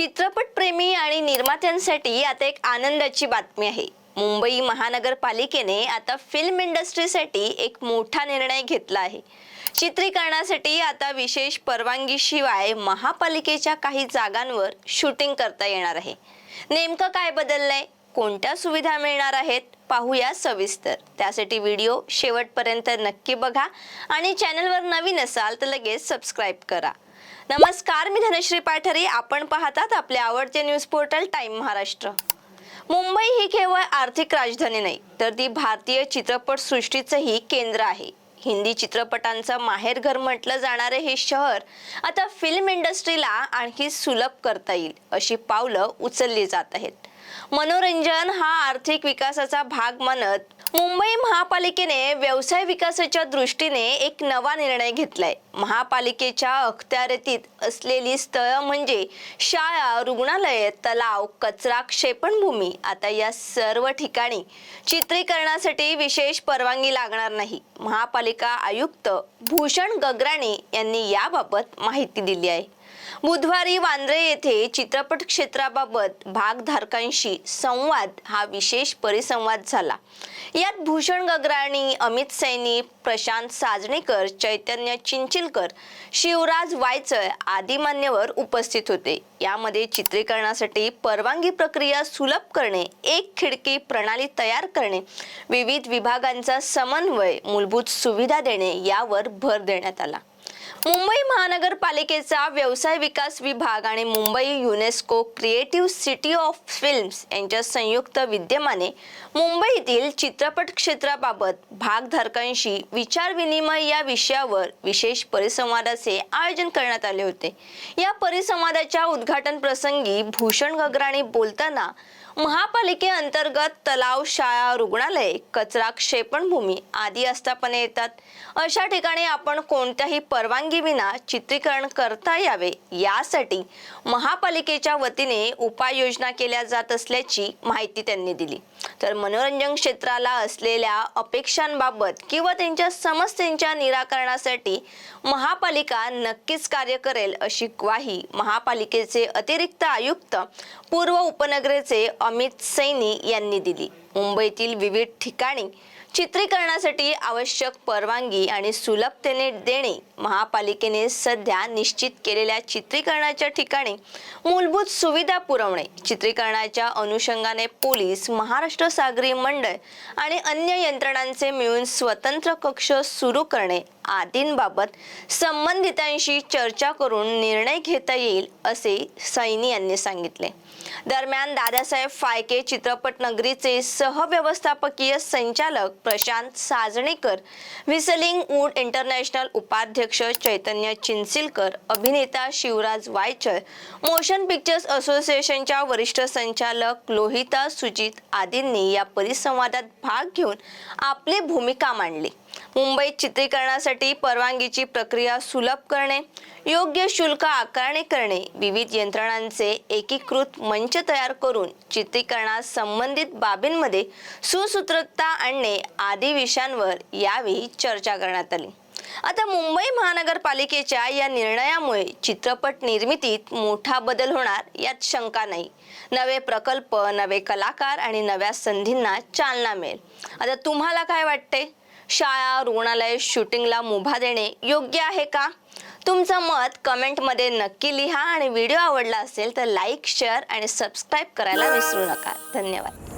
चित्रपटप्रेमी आणि निर्मात्यांसाठी आता एक आनंदाची बातमी आहे. मुंबई महानगरपालिकेने आता फिल्म इंडस्ट्रीसाठी एक मोठा निर्णय घेतला आहे. चित्रीकरणासाठी आता विशेष परवानगीशिवाय महापालिकेच्या काही जागांवर शूटिंग करता येणार आहे. नेमकं काय बदललंय? कोणत्या सुविधा मिळणार आहेत? पाहूया सविस्तर. त्यासाठी व्हिडिओ शेवटपर्यंत नक्की बघा आणि चॅनलवर नवीन असाल तर लगेच सबस्क्राईब करा. नमस्कार मी धनश्री पाठरे. आपण पाहतात आपले आवडते news portal time Maharashtra. Mumbai ही केवळ आर्थिक राजधानी नाही तर ती भारतीय चित्रपट सृष्टीचंही केंद्र आहे. हिंदी चित्रपटांचं माहेरघर म्हटलं जाणारे हे शहर आता फिल्म इंडस्ट्रीला आणखी सुलभ करता येईल अशी पावलं उचलली जात आहेत. मनोरंजन हा आर्थिक विकासाचा भाग मानत मुंबई महापालिकेने व्यवसाय विकासाच्या दृष्टीने एक नवा निर्णय घेतलाय. महापालिकेच्या अखत्यारीतीत असलेली स्थळं म्हणजे शाळा रुग्णालये तलाव कचरा क्षेपणभूमी. आता या सर्व ठिकाणी चित्रीकरणासाठी विशेष परवानगी लागणार नाही. महापालिका आयुक्त भूषण गगराणी यांनी याबाबत माहिती दिली आहे. बुधवारी वांद्रे येथे चित्रपट क्षेत्राबाबत भागधारकांशी संवाद हा विशेष परिसंवाद झाला. यात भूषण गगराणी अमित सैनी प्रशांत साजणेकर चैतन्य चिंचिलकर शिवराज वायचळ आदी मान्यवर उपस्थित होते. यामध्ये चित्रीकरणासाठी परवानगी प्रक्रिया सुलभ करणे एक खिडकी प्रणाली तयार करणे विविध विभागांचा समन्वय मूलभूत सुविधा देणे यावर भर देण्यात आला. मुंबई महानगरपालिकेचा व्यवसाय विकास विभाग आणि Mumbai UNESCO creative city of films यांच्या संयुक्त विद्यमाने मुंबईतील चित्रपट क्षेत्राबाबत भागधारकांशी विचारविनिमय या विषयावर विशेष परिसंवादाचे आयोजन करण्यात आले होते. या परिसंवादाच्या उद्घाटन प्रसंगी भूषण गगराणी बोलताना महापालिकेअंतर्गत तलाव शाळा रुग्णालये कचरा क्षेपणभूमी आदी आस्थापने येतात. अशा ठिकाणी आपण कोणत्याही परवानगी परवानगीविना चित्रीकरण करता यावे यासाठी महापालिकेच्या वतीने उपाययोजना केल्या जात असल्याची माहिती त्यांनी दिली. तर मनोरंजन क्षेत्राला असलेल्या अपेक्षांबाबत किंवा त्यांच्या समस्यांच्या निराकरणासाठी महापालिका नक्कीच कार्य करेल अशी ग्वाही महापालिकेचे अतिरिक्त आयुक्त पूर्व उपनगरेचे अमित सैनी यांनी दिली. मुंबईतील विविध ठिकाणी चित्रीकरणासाठी आवश्यक परवानगी आणि सुलभतेने देणे महापालिकेने सध्या निश्चित केलेल्या चित्रीकरणाच्या ठिकाणी मूलभूत सुविधा पुरवणे. चित्रीकरणाच्या अनुषंगाने पोलीस महाराष्ट्र सागरी मंडळ आणि अन्य यंत्रणांचे मिळून स्वतंत्र कक्ष सुरू करणे आदींबाबत संबंधितांशी चर्चा करून निर्णय घेता येईल असे सैनी यांनी सांगितले. दरम्यान दादासाहेब फाळके चित्रपट नगरीचे सहव्यवस्थापकीय संचालक Prashant Sajanekar whistling wood international उपाध्यक्ष चैतन्य चिंचिलकर अभिनेता शिवराज वायचळ मोशन पिक्चर्स असोसिएशनच्या वरिष्ठ संचालक लोहिता सुजित आदींनी या परिसंवादात भाग घेऊन आपली भूमिका मांडली. मुंबईत चित्रीकरणासाठी परवानगीची प्रक्रिया सुलभ करणे योग्य शुल्क आकारणी करणे विविध यंत्रणांचे एकीकृत मंच तयार करून चित्रीकरणास संबंधित बाबींमध्ये सुसूत्रता आणणे आदी विषयांवर यावेळी चर्चा करण्यात आली. आता मुंबई महानगरपालिकेच्या या निर्णयामुळे चित्रपट निर्मितीत मोठा बदल होणार यात शंका नाही. नवे प्रकल्प नवे कलाकार आणि नव्या संधींना चालना मिळेल. आता तुम्हाला काय वाटते? शाळा रुग्णालय शूटिंगला मुभा देणे योग्य आहे का? तुमचं मत कमेंटमध्ये नक्की लिहा आणि व्हिडिओ आवडला असेल तर लाईक शेअर आणि सबस्क्राईब करायला विसरू नका. धन्यवाद.